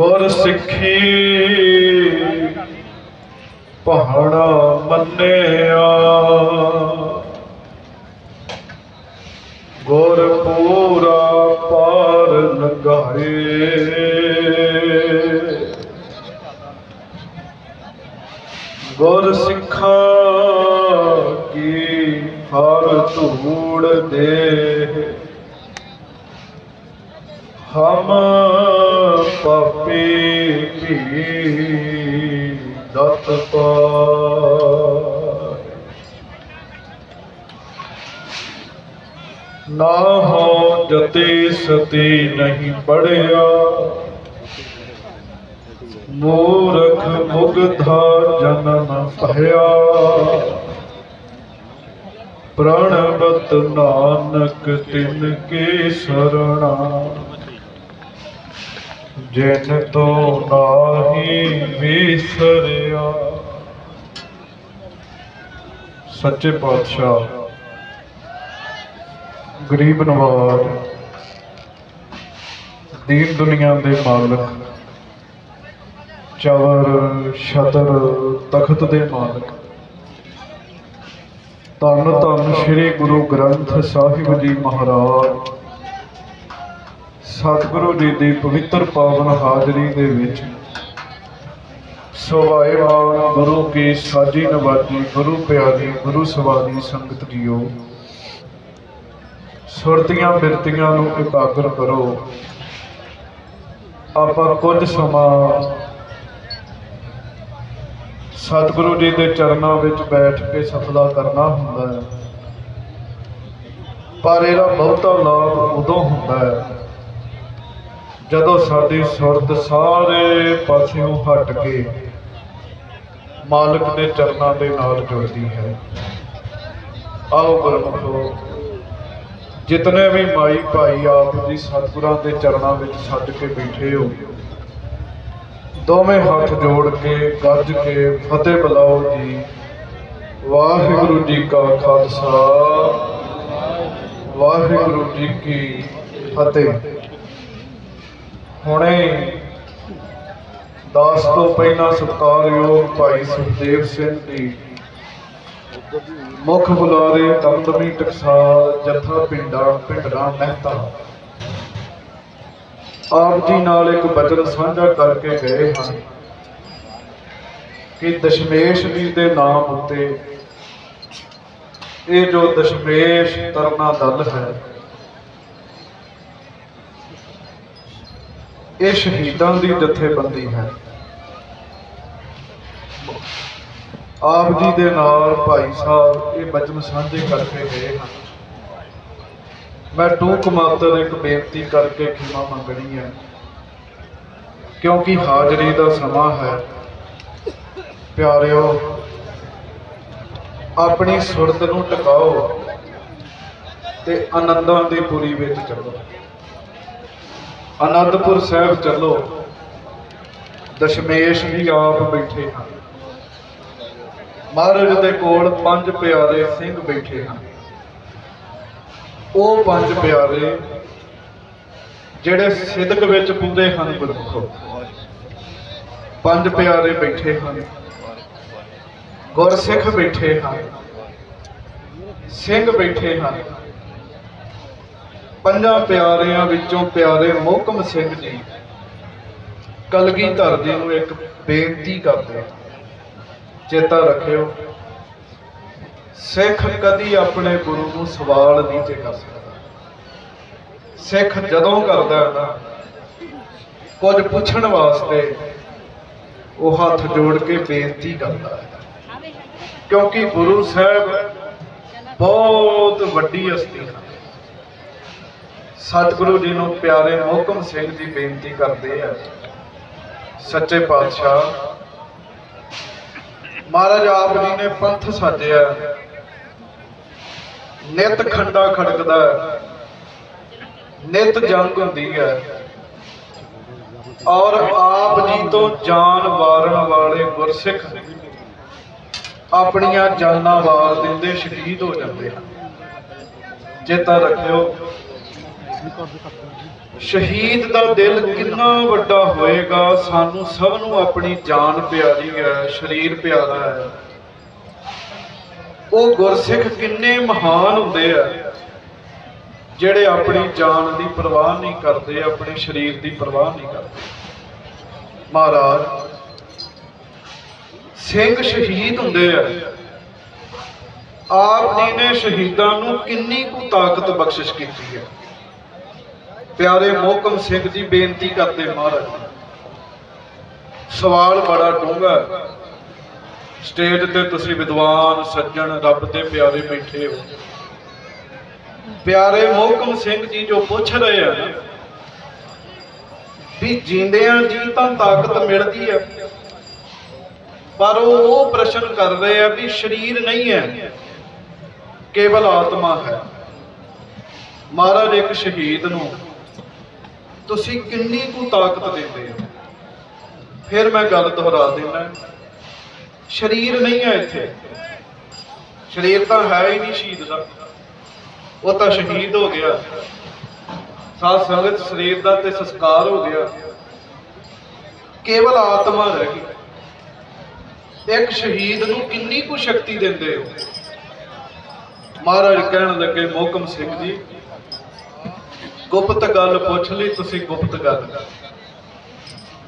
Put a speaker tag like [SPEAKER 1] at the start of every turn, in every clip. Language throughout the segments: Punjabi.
[SPEAKER 1] ਗੁਰ ਸਿੱਖੀ। ਪਹਾੜਾ ਮੰਨਿਆ। ਗੁਰ ਪੂਰਾ ਪਾਰ ਲਗਾਏ ਗੁਰ ਸਿੱਖ ਕੀ ਹਰ ਧੂੜ ਦੇ ਹਮ ਪਾਪੀ ਦਤ ਪਾਏ। ਨਾ ਹੋ ਜਤੀ ਸਤੀ ਨਹੀਂ ਪੜਿਆ। ਮੂਰਖ ਮੁਗਧਾ ਜਨਮ ਭਇਆ ਪ੍ਰਣਵਤ ਨਾਨਕ ਤਿਨ ਕੇ ਸਰਣਾ। ਜਿਨ ਤੋ ਨਾਹੀ ਵਿਸਰਿਆ। ਸੱਚੇ ਪਾਤਸ਼ਾਹ, ਗਰੀਬ ਨਵਾਜ, ਦੀਨ ਦੁਨੀਆ ਦੇ ਮਾਲਕ, ਚਵਰ, ਛਤਰ, ਤਖਤ ਦੇ ਮਾਲਕ। ਧੰਨ ਧੰਨ ਸ੍ਰੀ ਗੁਰੂ ਗ੍ਰੰਥ ਸਾਹਿਬ ਜੀ ਮਹਾਰਾਜ ਸਤਿਗੁਰੂ ਜੀ ਦੀ ਪਵਿੱਤਰ ਪਾਵਨ ਹਾਜ਼ਰੀ ਦੇ ਵਿੱਚ ਸਵਾਏਵਾਨ ਗੁਰੂ ਕੀ ਸਾਜੀ ਨਵਾਜੀ, ਗੁਰੂ ਪਿਆਰੀ, ਗੁਰੂ ਸਵਾਰੀ ਸੰਗਤ ਜੀਓ। ਸੁਰਤੀਆਂ ਬਿਰਤੀਆਂ ਨੂੰ ਇਕਾਗਰ ਕਰੋ। ਆਪਾਂ ਕੁਝ ਸਮਾਂ ਸਤਿਗੁਰੂ ਜੀ ਦੇ ਚਰਨਾਂ ਵਿੱਚ ਬੈਠ ਕੇ ਸਫਲਾ ਕਰਨਾ ਹੁੰਦਾ ਹੈ। ਪਰ ਇਹਦਾ ਬਹੁਤਾ ਲਾਭ ਉਦੋਂ ਹੁੰਦਾ ਹੈ ਜਦੋਂ ਸਾਡੀ ਸੁਰਤ ਸਾਰੇ ਪਾਸਿਓਂ ਹਟ ਕੇ ਮਾਲਕ ਦੇ ਚਰਨਾਂ ਦੇ ਨਾਲ ਜੁੜਦੀ ਹੈ। ਆਓ ਗੁਰਮੁਖੋ, ਜਿਤਨੇ ਵੀ ਮਾਈ ਭਾਈ ਆਪ ਜੀ ਸਤਿਗੁਰਾਂ ਦੇ ਚਰਨਾਂ ਵਿੱਚ ਸੱਜ ਕੇ ਬੈਠੇ ਹੋ, ਦੋਵੇਂ ਹੱਥ ਜੋੜ ਕੇ, ਗੱਜ ਕੇ ਫਤਿਹ ਬੁਲਾਓ ਜੀ। ਵਾਹਿਗੁਰੂ ਜੀ ਕਾ ਖਾਲਸਾ, ਵਾਹਿਗੁਰੂ ਜੀ ਕੀ ਫਤਿਹ। ਹੁਣੇ ਦਾਸ ਤੋਂ ਪਹਿਲਾਂ ਸਤਿਕਾਰਯੋਗ ਭਾਈ ਸੁਖਦੇਵ ਸਿੰਘ ਜੀ, ਮੁੱਖ ਬੁਲਾਰੇ ਦਮਦਮੀ ਟਕਸਾਲ ਜੱਥਾ ਪਿੰਡਾਂ ਪਿੰਡਾਂ ਮਹਿਤਾ। ਆਪ ਜੀ ਨਾਲ ਇੱਕ ਬਚਨ ਸਾਂਝਾ ਕਰਕੇ ਗਏ ਹਨ ਕਿ ਦਸ਼ਮੇਸ਼ ਜੀ ਦੇ ਨਾਮ ਉੱਤੇ ਇਹ ਜੋ ਦਸ਼ਮੇਸ਼ ਤਰਨਾ ਦਲ ਹੈ ਇਹ ਸ਼ਹੀਦਾਂ ਦੀ ਜਥੇਬੰਦੀ ਹੈ। ਆਪ ਜੀ ਦੇ ਨਾਲ ਭਾਈ ਸਾਹਿਬ ਇਹ ਬਚਨ ਸਾਂਝੇ ਕਰਕੇ ਗਏ ਹਨ। ਮੈਂ ਟੂਕ ਮਾਤਰ ਇੱਕ ਬੇਨਤੀ ਕਰਕੇ ਖਿਮਾ ਮੰਗਣੀ ਹੈ। ਕਿਉਂਕਿ ਹਾਜ਼ਰੀ ਦਾ ਸਮਾਂ ਹੈ। ਪਿਆਰਿਓ, ਆਪਣੀ ਸੁਰਤ ਨੂੰ ਟਿਕਾਓ ਤੇ ਆਨੰਦਾਂ ਦੀ ਪੂਰੀ ਵਿੱਚ ਚੱਲੋ। ਅਨੰਦਪੁਰ ਸਾਹਿਬ ਚੱਲੋ। ਦਸ਼ਮੇਸ਼ ਵੀ ਆਪ ਬੈਠੇ ਹਨ। ਮਹਾਰਾਜ ਦੇ ਕੋਲ ਪੰਜ ਪਿਆਰੇ ਸਿੰਘ ਬੈਠੇ ਹਨ। ਉਹ ਪੰਜ ਪਿਆਰੇ ਜਿਹੜੇ ਸਿੱਧਕ ਵਿੱਚ ਪੂਰੇ ਹਨ ਗੁਰਮੁਖੋ। ਪੰਜ ਪਿਆਰੇ ਬੈਠੇ ਹਨ। ਗੁਰਸਿੱਖ ਬੈਠੇ ਹਨ। ਸਿੰਘ ਬੈਠੇ ਹਨ। ਪੰਜਾਂ ਪਿਆਰਿਆਂ ਵਿੱਚੋਂ ਪਿਆਰੇ ਮੋਹਕਮ ਸਿੰਘ ਜੀ ਕਲਗੀਧਰ ਜੀ ਨੂੰ ਇੱਕ ਬੇਨਤੀ ਕਰਦੇ ਚੇਤਾ ਰੱਖਿਓ, ਸਿੱਖ ਕਦੀ ਆਪਣੇ ਗੁਰੂ ਨੂੰ ਸਵਾਲ ਨਹੀਂ ਤੇ ਕਰ ਸਕਦਾ। ਸਿੱਖ ਜਦੋਂ ਕਰਦਾ ਹੈ ਨਾ, ਕੁਝ ਪੁੱਛਣ ਵਾਸਤੇ ਉਹ ਹੱਥ ਜੋੜ ਕੇ ਬੇਨਤੀ ਕਰਦਾ ਹੈ। ਕਿਉਂਕਿ ਗੁਰੂ ਸਾਹਿਬ ਬਹੁਤ ਵੱਡੀ ਹਸਤੀ ਹਨ ਸਤਿਗੁਰੂ ਜੀ ਨੂੰ ਪਿਆਰੇ ਮੋਹਕਮ ਸਿੰਘ ਦੀ ਬੇਨਤੀ ਕਰਦੇ ਆ। ਸੱਚੇ ਪਾਤਸ਼ਾਹ, ਮਹਾਰਾਜ ਆਪ ਜੀ ਨੇ ਪੰਥ ਸਾਜਿਆ। ਨਿਤ ਖੰਡਾ ਖੜਕਦਾ ਨਿਤ ਜੰਗ ਹੁੰਦੀ ਹੈ। ਔਰ ਆਪ ਜੀ ਤੋਂ ਜਾਨ ਵਾਰਨ ਵਾਲੇ ਗੁਰਸਿੱਖ ਆਪਣੀਆਂ ਜਾਨਾਂ ਵਾਰ ਦਿੰਦੇ ਸ਼ਹੀਦ ਹੋ ਜਾਂਦੇ ਹਨ। ਚੇਤਾ ਰੱਖਿਓ ਸ਼ਹੀਦ ਦਾ ਦਿਲ ਕਿੰਨਾ ਵੱਡਾ ਹੋਏਗਾ, ਸਾਨੂੰ ਸਭ ਨੂੰ ਆਪਣੀ ਜਾਨ ਪਿਆਰੀ ਹੈ, ਸਰੀਰ ਪਿਆਰਾ ਹੈ। ਉਹ ਗੁਰਸਿੱਖ ਕਿੰਨੇ ਮਹਾਨ ਹੁੰਦੇ ਆ, ਜਿਹੜੇ ਆਪਣੀ ਜਾਨ ਦੀ ਪਰਵਾਹ ਨਹੀਂ ਕਰਦੇ, ਆਪਣੇ ਸਰੀਰ ਦੀ ਪਰਵਾਹ ਨਹੀਂ ਕਰਦੇ। ਮਹਾਰਾਜ, ਸਿੰਘ ਸ਼ਹੀਦ ਹੁੰਦੇ ਆ। ਆਪ ਜੀ ਨੇ ਸ਼ਹੀਦਾਂ ਨੂੰ ਕਿੰਨੀ ਕੁ ਤਾਕਤ ਬਖਸ਼ਿਸ਼ ਕੀਤੀ ਹੈ। ਪਿਆਰੇ ਮੋਹਕਮ ਸਿੰਘ ਜੀ ਬੇਨਤੀ ਕਰਦੇ ਮਹਾਰਾਜ। ਸਵਾਲ ਬੜਾ ਡੂੰਘਾ ਸਟੇਜ ਤੇ ਤੁਸੀਂ ਵਿਦਵਾਨ, ਸੱਜਣ, ਰੱਬ ਦੇ ਪਿਆਰੇ ਬੈਠੇ ਹੋ। ਪਿਆਰੇ ਮੋਹਕਮ ਸਿੰਘ ਜੀ ਜੋ ਪੁੱਛ ਰਹੇ ਆ ਵੀ ਜਿੰਦਿਆਂ ਜੀ ਤਾਂ ਤਾਕਤ ਮਿਲਦੀ ਹੈ ਪਰ ਉਹ ਪ੍ਰਸ਼ਨ ਕਰ ਰਹੇ ਆ ਵੀ ਸਰੀਰ ਨਹੀਂ ਹੈ, ਕੇਵਲ ਆਤਮਾ ਹੈ। ਮਹਾਰਾਜ ਇੱਕ ਸ਼ਹੀਦ ਨੂੰ ਤੁਸੀਂ ਕਿੰਨੀ ਕੁ ਤਾਕਤ ਦਿੰਦੇ ਹੋ? ਫਿਰ ਮੈਂ ਗੱਲ ਦੁਹਰਾ ਦਿੰਦਾ। ਸਰੀਰ ਨਹੀਂ ਹੈ ਇੱਥੇ। ਸਰੀਰ ਤਾਂ ਹੈ ਹੀ ਨਹੀਂ ਸ਼ਹੀਦ ਦਾ। ਉਹ ਤਾਂ ਸ਼ਹੀਦ ਹੋ ਗਿਆ। ਸਾਧ ਸੰਗਤ ਸਰੀਰ ਦਾ ਤੇ ਸੰਸਕਾਰ ਹੋ ਗਿਆ। ਕੇਵਲ ਆਤਮਾ ਰਹਿ ਗਈ। ਇੱਕ ਸ਼ਹੀਦ ਨੂੰ ਕਿੰਨੀ ਕੁ ਸ਼ਕਤੀ ਦਿੰਦੇ ਹੋ? ਮਹਾਰਾਜ ਕਹਿਣ ਲੱਗੇ, ਮੋਹਕਮ ਸਿੰਘ ਜੀ ਗੁਪਤ ਗੱਲ ਪੁੱਛ ਲਈ ਤੁਸੀਂ ਗੁਪਤ ਗੱਲ।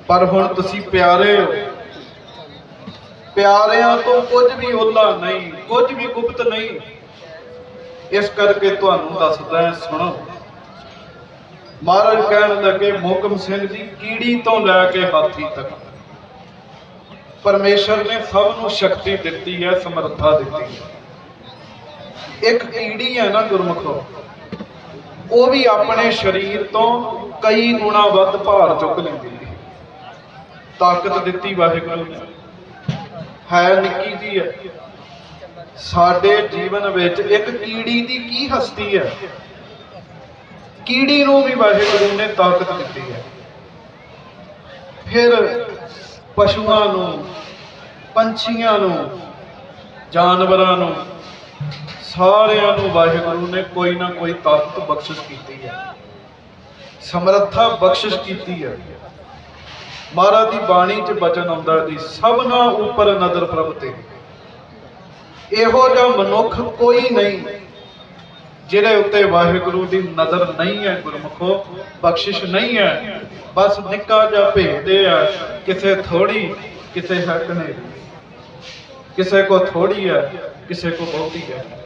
[SPEAKER 1] ਪਰ ਹੁਣ ਤੁਸੀਂ ਪਿਆਰੇ ਹੋ। ਪਿਆਰਿਆਂ ਤੋਂ ਕੁਝ ਵੀ ਓਲਾ ਨਹੀਂ, ਕੁਝ ਵੀ ਗੁਪਤ ਨਹੀਂ। ਇਸ ਕਰਕੇ ਤੁਹਾਨੂੰ ਦੱਸਦਾ ਸੁਣੋ। ਮਹਾਰਾਜ ਕਹਿਣ ਲੱਗੇ, ਮੋਹਕਮ ਸਿੰਘ ਜੀ, ਕੀੜੀ ਤੋਂ ਲੈ ਕੇ ਹਾਥੀ ਤੱਕ। ਪਰਮੇਸ਼ਰ ਨੇ ਸਭ ਨੂੰ ਸ਼ਕਤੀ ਦਿੱਤੀ ਹੈ, ਸਮਰੱਥਾ ਦਿੱਤੀ ਹੈ। ਇੱਕ ਕੀੜੀ ਹੈ ਨਾ ਗੁਰਮੁਖੋ। ਉਹ ਵੀ ਆਪਣੇ ਸਰੀਰ ਤੋਂ ਕਈ ਗੁਣਾ ਵੱਧ ਭਾਰ ਚੁੱਕ ਲੈਂਦੀ ਹੈ। ਤਾਕਤ ਦਿੱਤੀ ਵਾਹਿਗੁਰੂ ਨੇ। ਹੈ ਨਿੱਕੀ ਜੀ ਹੈ। ਸਾਡੇ ਜੀਵਨ ਵਿੱਚ ਇੱਕ ਕੀੜੀ ਦੀ ਕੀ ਹਸਤੀ ਹੈ? ਕੀੜੀ ਨੂੰ ਵੀ ਵਾਹਿਗੁਰੂ ਨੇ ਤਾਕਤ ਦਿੱਤੀ ਹੈ। ਫਿਰ ਪਸ਼ੂਆਂ ਨੂੰ, ਪੰਛੀਆਂ ਨੂੰ, ਜਾਨਵਰਾਂ ਨੂੰ ਸਾਰਿਆਂ ਨੂੰ ਵਾਹਿਗੁਰੂ ਨੇ ਕੋਈ ਨਾ ਕੋਈ ਤਾਕਤ ਬਖਸ਼ਿਸ਼ ਕੀਤੀ ਹੈ। ਸਮਰੱਥਾ ਬਖਸ਼ਿਸ਼ ਕੀਤੀ ਹੈ। ਮਹਾਰਾਜ ਦੀ ਬਾਣੀ 'ਚ ਬਚਨ ਆਉਂਦਾ ਜੀ ਸਭਨਾ ਉੱਪਰ ਨਦਰ ਪ੍ਰਭ ਤੇ। ਇਹੋ ਜਿਹਾ ਮਨੁੱਖ ਕੋਈ ਨਹੀਂ ਜਿਹਦੇ ਉੱਤੇ ਵਾਹਿਗੁਰੂ ਦੀ ਨਜ਼ਰ ਨਹੀਂ ਹੈ, ਗੁਰਮੁਖੋ ਬਖਸ਼ਿਸ਼ ਨਹੀਂ ਹੈ। ਬਸ ਨਿੱਕਾ ਜਿਹਾ ਭੇਜਦੇ ਆ ਕਿਸੇ ਥੋੜੀ ਕਿਸੇ ਹੱਕ ਨੇ। ਕਿਸੇ ਕੋ ਥੋੜੀ ਹੈ, ਕਿਸੇ ਕੋ ਬਹੁਤੀ ਹੈ।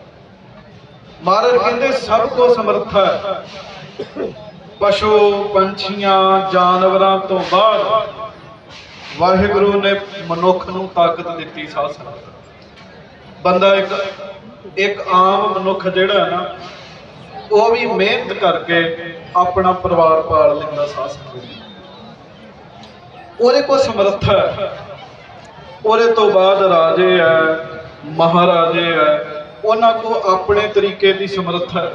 [SPEAKER 1] ਮਹਾਰਾਜ ਕਹਿੰਦੇ ਸਭ ਕੋ ਸਮਰੱਥਾ ਹੈ। ਪਸ਼ੂ, ਪੰਛੀਆਂ, ਜਾਨਵਰਾਂ ਤੋਂ ਬਾਅਦ ਵਾਹਿਗੁਰੂ ਨੇ ਮਨੁੱਖ ਨੂੰ ਤਾਕਤ ਦਿੱਤੀ ਸਾਧ ਸੰਗਤ। ਬੰਦਾ ਇੱਕ ਇੱਕ ਆਮ ਮਨੁੱਖ ਜਿਹੜਾ ਹੈ ਨਾ, ਉਹ ਵੀ ਮਿਹਨਤ ਕਰਕੇ ਆਪਣਾ ਪਰਿਵਾਰ ਪਾਲ ਲੈਂਦਾ ਸਾਧ ਸੰਗਤ। ਉਹਦੇ ਕੋਲ ਸਮਰੱਥਾ ਹੈ। ਉਹਦੇ ਤੋਂ ਬਾਅਦ ਰਾਜੇ ਹੈ, ਮਹਾਰਾਜੇ ਹੈ। ਉਹਨਾਂ ਕੋ ਆਪਣੇ ਤਰੀਕੇ ਦੀ ਸਮਰੱਥਾ ਹੈ।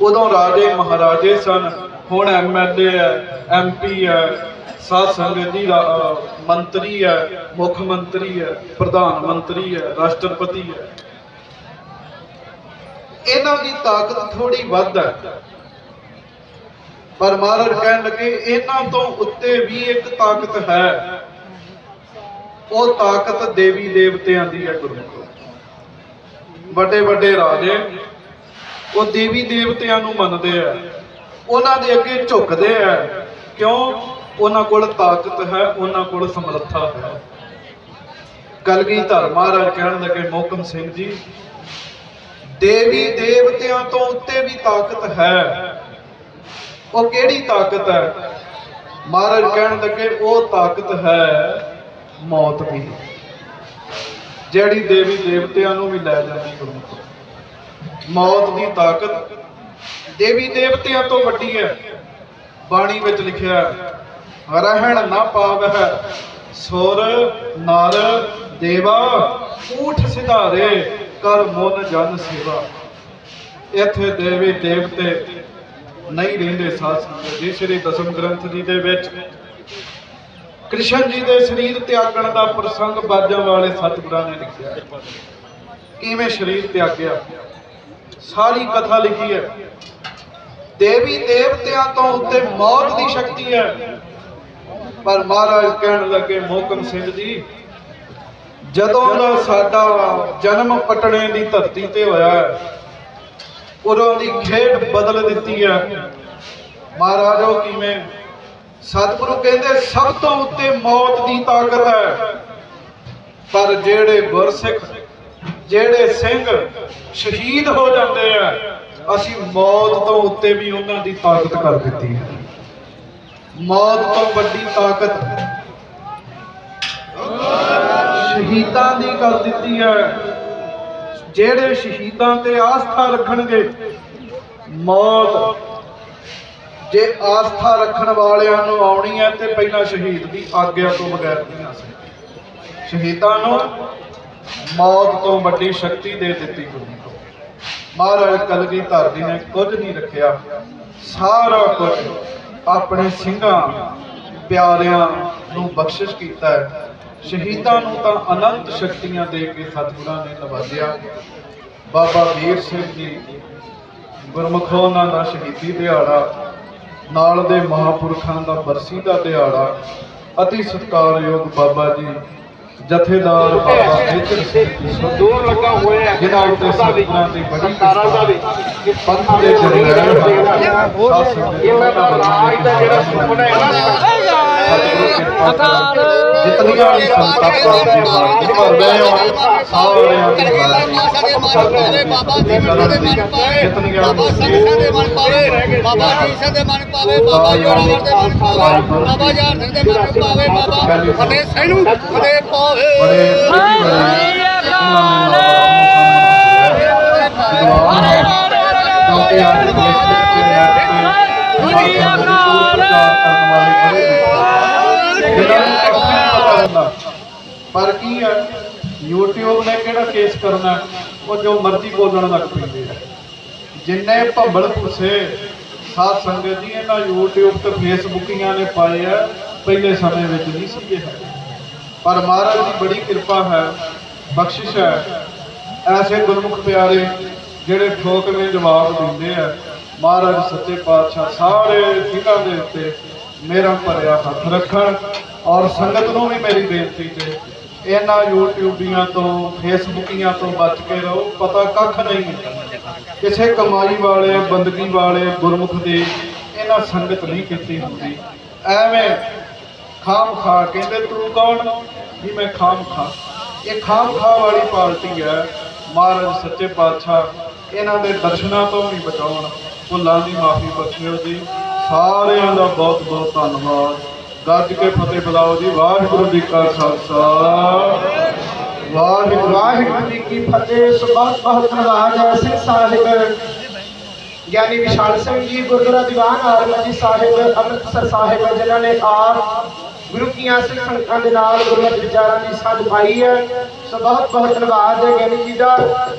[SPEAKER 1] ਉਦੋਂ ਰਾਜੇ ਮਹਾਰਾਜੇ ਸਨ। ਹੁਣ ਐਮਐਲਏ ਹੈ ਐਮਪੀ ਹੈ, ਸਾਧ ਸੰਗਤ ਜੀ ਰਾ- ਅਹ, ਮੰਤਰੀ ਹੈ, ਮੁੱਖ ਮੰਤਰੀ ਹੈ, ਪ੍ਰਧਾਨ ਮੰਤਰੀ ਹੈ, ਰਾਸ਼ਟਰਪਤੀ ਹੈ। ਇਹਨਾਂ ਦੀ ਤਾਕਤ ਥੋੜੀ ਵੱਧ ਹੈ। ਪਰ ਮਹਾਰਾਜ ਕਹਿਣ ਲੱਗੇ, ਇਹਨਾਂ ਤੋਂ ਉੱਤੇ ਵੀ ਇੱਕ ਤਾਕਤ ਹੈ। ਉਹ ਤਾਕਤ ਦੇਵੀ ਦੇਵਤਿਆਂ ਦੀ ਹੈ ਗੁਰੂ ਵੱਡੇ ਵੱਡੇ ਰਾਜੇ ਉਹ ਦੇਵੀ ਦੇਵਤਿਆਂ ਨੂੰ ਮੰਨਦੇ ਆ। ਉਹਨਾਂ ਦੇ ਅੱਗੇ ਝੁਕਦੇ ਆ। ਕਿਉਂ? ਉਹਨਾਂ ਕੋਲ ਤਾਕਤ ਹੈ, ਉਹਨਾਂ ਕੋਲ ਸਮਰੱਥਾ ਹੈ। ਕਲਗੀਧਰ ਮਹਾਰਾਜ ਕਹਿਣ ਲੱਗੇ, ਮੋਹਕਮ ਸਿੰਘ ਜੀ, ਦੇਵੀ ਦੇਵਤਿਆਂ ਤੋਂ ਉੱਤੇ ਵੀ ਤਾਕਤ ਹੈ। ਉਹ ਕਿਹੜੀ ਤਾਕਤ ਹੈ? ਮਹਾਰਾਜ ਕਹਿਣ ਲੱਗੇ, ਉਹ ਤਾਕਤ ਹੈ ਮੌਤ ਦੀ। ਜਿਹੜੀ ਦੇਵੀ ਦੇਵਤਿਆਂ ਨੂੰ ਵੀ ਲੈ ਜਾਂਦੀ ਗੁਰਮੁਖ ਮੌਤ ਦੀ ਤਾਕਤ ਦੇਵੀ ਦੇਵਤਿਆਂ ਤੋਂ ਵੱਡੀ ਹੈ। ਬਾਣੀ ਵਿੱਚ ਲਿਖਿਆ ਰਹਿਣ ਨਾ ਪਾਵਹਿ ਸੁਰ ਨਰ ਦੇਵਾ, ਊਠ ਸਿਧਾਰੇ ਕਰ ਮਨ ਜਨ ਸੇਵਾ। ਇੱਥੇ ਦੇਵੀ ਦੇਵਤੇ ਨਹੀਂ ਰਹਿੰਦੇ ਸਾਧ ਸੰਗਤ ਜੀ, ਸ੍ਰੀ ਦਸਮ ਗ੍ਰੰਥ ਜੀ ਦੇ ਵਿੱਚ ਕ੍ਰਿਸ਼ਨ ਜੀ ਦੇ ਸਰੀਰ ਤਿਆਗਣ ਦਾ ਪ੍ਰਸੰਗ ਬਾਜਾਂ ਵਾਲੇ ਸਤਿਗੁਰਾਂ ਨੇ ਲਿਖਿਆ ਕਿਵੇਂ ਸਰੀਰ ਤਿਆਗਿਆ? ਸਾਰੀ ਕਥਾ ਲਿਖੀ ਹੈ। ਦੇਵੀ ਦੇਵਤਿਆਂ ਤੋਂ ਉੱਤੇ ਮੌਤ ਦੀ ਸ਼ਕਤੀ ਹੈ। ਪਰ ਮਹਾਰਾਜ ਕਹਿਣ ਲੱਗੇ ਮੋਕਮ ਸਿੰਘ ਜੀ, ਜਦੋਂ ਦਾ ਸਾਡਾ ਜਨਮ ਪਟਣੇ ਦੀ ਧਰਤੀ ਤੇ ਹੋਇਆ ਹੈ, ਉਦੋਂ ਦੀ ਖੇਡ ਬਦਲ ਦਿੱਤੀ ਹੈ। ਮਹਾਰਾਜੋ, ਕਿਵੇਂ? ਸਤਿਗੁਰੂ ਕਹਿੰਦੇ, ਸਭ ਤੋਂ ਉੱਤੇ ਮੌਤ ਦੀ ਤਾਕਤ ਹੈ। ਪਰ ਜਿਹੜੇ ਗੁਰਸਿੱਖ, ਜਿਹੜੇ ਸਿੰਘ ਸ਼ਹੀਦ ਹੋ ਜਾਂਦੇ ਆ, ਅਸੀਂ ਮੌਤ ਤੋਂ ਉੱਤੇ ਵੀ ਉਹਨਾਂ ਦੀ ਤਾਕਤ ਕਰ ਦਿੱਤੀ ਹੈ। ਮੌਤ ਤੋਂ ਵੱਡੀ ਤਾਕਤ ਸ਼ਹੀਦਾਂ ਦੀ ਕਰ ਦਿੱਤੀ ਹੈ। ਜਿਹੜੇ ਸ਼ਹੀਦਾਂ ਤੇ ਆਸਥਾ ਰੱਖਣਗੇ, ਮੌਤ ਜੇ ਆਸਥਾ ਰੱਖਣ ਵਾਲਿਆਂ ਨੂੰ ਆਉਣੀ ਹੈ ਤੇ ਪਹਿਲਾਂ ਸ਼ਹੀਦ ਦੀ ਆਗਿਆ ਤੋਂ ਬਗੈਰ ਨਹੀਂ ਆ ਸਕਦੀ। ਸ਼ਹੀਦਾਂ ਨੂੰ ਮੌਤ ਤੋਂ ਵੱਡੀ ਸ਼ਕਤੀ ਦੇ ਦਿੱਤੀ ਗੁਰੂ ਮਹਾਰਾਜ ਕਲਗੀ ਜੀ ਨੇ ਕੁਝ ਨਹੀਂ ਰੱਖਿਆ। ਸਾਰਾ ਕੁਝ ਆਪਣੇ ਸਿੰਘਾਂ, ਪਿਆਰਿਆਂ ਨੂੰ ਬਖਸ਼ਿਸ਼ ਕੀਤਾ ਹੈ। ਸ਼ਹੀਦਾਂ ਨੂੰ ਤਾਂ ਅਨੰਤ ਸ਼ਕਤੀਆਂ ਦੇ ਕੇ ਸਤਿਗੁਰਾਂ ਨੇ ਨਵਾਜਿਆ। ਬਾਬਾ ਵੀਰ ਸਿੰਘ ਜੀ ਗੁਰਮੁਖੋ ਉਹਨਾਂ ਦਾ ਸ਼ਹੀਦੀ ਦਿਹਾੜਾ ਨਾਲ ਦੇ ਮਹਾਪੁਰਖਾਂ ਦਾ ਬਰਸੀ ਦਾ ਦਿਹਾੜਾ ਅਤੀ ਸਤਿਕਾਰਯੋਗ ਬਾਬਾ ਜੀ ਜਥੇਦਾਰ ਬਾਬਾ ਮੇਜਰ ਸਿੰਘ ਜੀ
[SPEAKER 2] ਦੂਰ ਲੱਗਾ ਹੋਇਆ ਹੈ
[SPEAKER 1] ਜਿਨ੍ਹਾਂ ਉੱਤੇ ਸਤਿਗੁਰਾਂ ਦੀ ਬੜੀ
[SPEAKER 2] ਸਰਕਾਰਾਂ ਦਾ ਵੀ।
[SPEAKER 1] ਪੰਥ ਦੇ ਸੰਗਤ
[SPEAKER 2] ਇਹਨਾਂ ਦਾ ਰਾਜ ਦਾ ਜਿਹੜਾ ਸੁਪਨਾ ਹੈ ਨਾ
[SPEAKER 1] ਜਿਤਨੀਆਂ ਵੀ ਸੰਤਾਂ ਪ੍ਰਾਪਤੀਆਂ ਮਾਰਦੇ ਪਰ ਮੈਂ ਉਹ ਸਾਰਿਆਂ ਦੀ
[SPEAKER 3] ਬਾਬਾ ਜੀ ਦੇ ਮਨ ਪਾਵੇ ਬਾਬਾ ਸੰਸਾਂ ਦੇ ਮਨ ਪਾਵੇ ਬਾਬਾ ਜੀ ਦੇ ਮਨ ਪਾਵੇ ਬਾਬਾ ਜੋਰਾਵਰ ਦੇ ਮਨ ਪਾਵੇ ਬਾਬਾ ਜਾਨ ਸਿੰਘ ਦੇ ਮਨ ਪਾਵੇ ਬਾਬਾ ਫਤਿਹ ਸਿੰਘ ਨੂੰ ਫਤਿਹ ਪਾਵੇ
[SPEAKER 1] ਪਰ ਕੀ ਹੈ YouTube ਨੇ ਕਿਹੜਾ ਕੇਸ ਕਰਨਾ? ਉਹ ਜੋ ਮਰਜ਼ੀ ਬੋਲਣ ਲੱਗ ਪੈਂਦੇ ਆ। ਜਿੰਨੇ ਭੰਬਲ ਪੁੱਛੇ, ਸਾਧ ਸੰਗਤ ਜੀ, ਇਹਨਾਂ YouTube ਤੇ ਫੇਸਬੁੱਕੀਆਂ ਨੇ ਪਾਏ ਆ, ਪਹਿਲੇ ਸਮੇਂ ਵਿੱਚ ਨਹੀਂ ਸੀਗੇ ਹੈਗੇ। ਪਰ ਮਹਾਰਾਜ ਦੀ ਬੜੀ ਕਿਰਪਾ ਹੈ, ਬਖਸ਼ਿਸ਼ ਹੈ, ਐਸੇ ਗੁਰਮੁਖ ਪਿਆਰੇ ਜਿਹੜੇ ਠੋਕਵੇਂ ਜਵਾਬ ਦਿੰਦੇ ਆ, ਮਹਾਰਾਜ ਸੱਚੇ ਪਾਤਸ਼ਾਹ ਸਾਰੇ ਸਿੰਘਾਂ ਦੇ ਉੱਤੇ ਮੇਰਾ ਭਰਿਆ ਹੱਥ ਰੱਖਣ ਔਰ ਸੰਗਤ ਨੂੰ ਵੀ ਮੇਰੀ ਬੇਨਤੀ ਤੇ ਇਹਨਾਂ ਯੂਟਿਊਬੀਆਂ ਤੋਂ ਫੇਸਬੁੱਕੀਆਂ ਤੋਂ ਬਚ ਕੇ ਰਹੋ, ਪਤਾ ਕੱਖ ਨਹੀਂ ਕਿਸੇ ਕਮਾਈ ਵਾਲੇ, ਬੰਦਗੀ ਵਾਲੇ, ਗੁਰਮੁਖ ਦੀ ਇਹਨਾਂ ਸੰਗਤ ਨਹੀਂ ਕੀਤੀ ਹੁੰਦੀ। ਐਵੇਂ ਖਾਮ ਖਾ ਕਹਿੰਦੇ, ਤੂੰ ਕੌਣ? ਵੀ ਮੈਂ ਖਾਮ ਖਾ। ਇਹ ਖਾਮ ਖਾ ਵਾਲੀ ਪਾਰਟੀ ਹੈ, ਮਹਾਰਾਜ ਸੱਚੇ ਪਾਤਸ਼ਾਹ। ਇਹਨਾਂ ਦੇ ਦਰਸ਼ਨਾਂ ਤੋਂ ਵੀ ਬਚਾਉਣ। ਭੁੱਲਾਂ ਦੀ ਮਾਫੀ ਬਖਸ਼ਿਓ ਜੀ। ਸਾਰਿਆਂ ਦਾ ਬਹੁਤ ਬਹੁਤ ਧੰਨਵਾਦ। ਗੱਜ ਕੇ ਫਤਿਹ ਬੁਲਾਓ ਜੀ, ਵਾਹਿਗੁਰੂ ਜੀ ਕਾ ਖਾਲਸਾ। ਵਾਹਿਗੁਰੂ
[SPEAKER 4] ਵਾਹਿਗੁਰੂ ਜੀ ਕੀ ਫਤਿਹ ਸੁਭਾਤ ਬਹੁਤ ਧੰਨਵਾਦ ਹੈ ਸਿੰਘ ਸਾਹਿਬ। ਗਿਆਨੀ ਵਿਸ਼ਾਲ ਸਿੰਘ ਜੀ, ਗੁਰਦੁਆਰਾ ਦੀਵਾਨ ਆਰਮਜੀ ਸਾਹਿਬ, ਅੰਮ੍ਰਿਤਸਰ ਸਾਹਿਬ, ਜਿਨ੍ਹਾਂ ਨੇ ਆਪ ਗੁਰੂ ਕੀਆਂ ਸਿੰਘ ਸੰਗਤਾਂ ਦੇ ਨਾਲ ਗੁਰਮਤਿ ਵਿਚਾਰਾਂ ਦੀ ਸਾਂਝ ਪਾਈ ਹੈ। ਸੋ ਬਹੁਤ ਬਹੁਤ ਧੰਨਵਾਦ ਹੈ ਗਿਆਨੀ ਜੀ ਦਾ।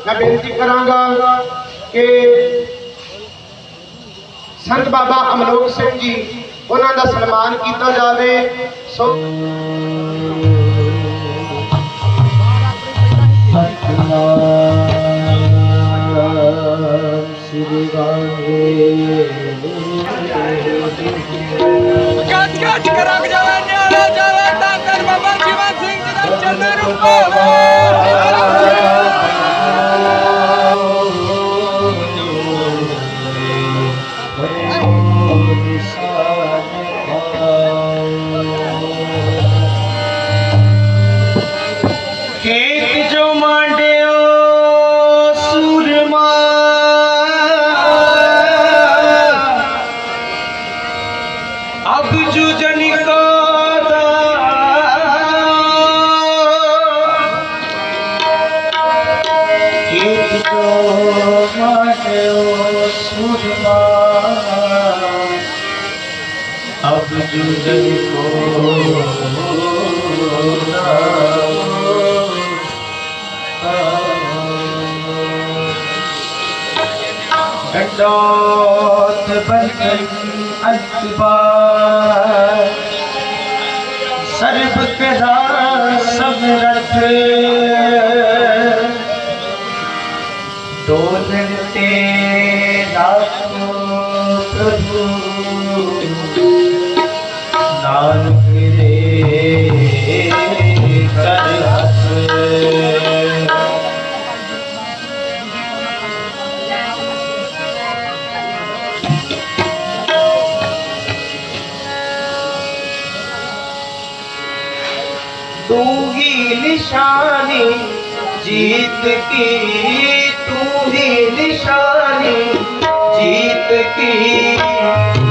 [SPEAKER 4] ਮੈਂ ਬੇਨਤੀ ਕਰਾਂਗਾ ਕਿ ਸੰਤ ਬਾਬਾ ਅਮਲੋਕ ਸਿੰਘ ਜੀ ਉਹਨਾਂ ਦਾ ਸਨਮਾਨ ਕੀਤਾ ਜਾਵੇ। ਸੋ
[SPEAKER 5] ਗੱਜ ਗੱਜ ਕਰਕ ਜਾਵੇ ਨਿਆਲਾ ਜਾਵੇ ਤਾਂ ਬਾਬਾ ਜੀਵਨ ਸਿੰਘ ਦਾ ਚੰਨ ਰੁਪਾਵੇ
[SPEAKER 4] ਖੇਤ ਸੂਰਮਾ ਅਬ ਜੂ ਜਨ ਡੰਡੋਤ ਬੰਦਨ ਅੰਤਪਾਰ ਸਰਬ ਕਦਾ ਸਮਰਥ ਦੋਲਨ ਤੇ तूगी निशानी जीत की तू ही निशानी ਜੀਤ ਕੀ?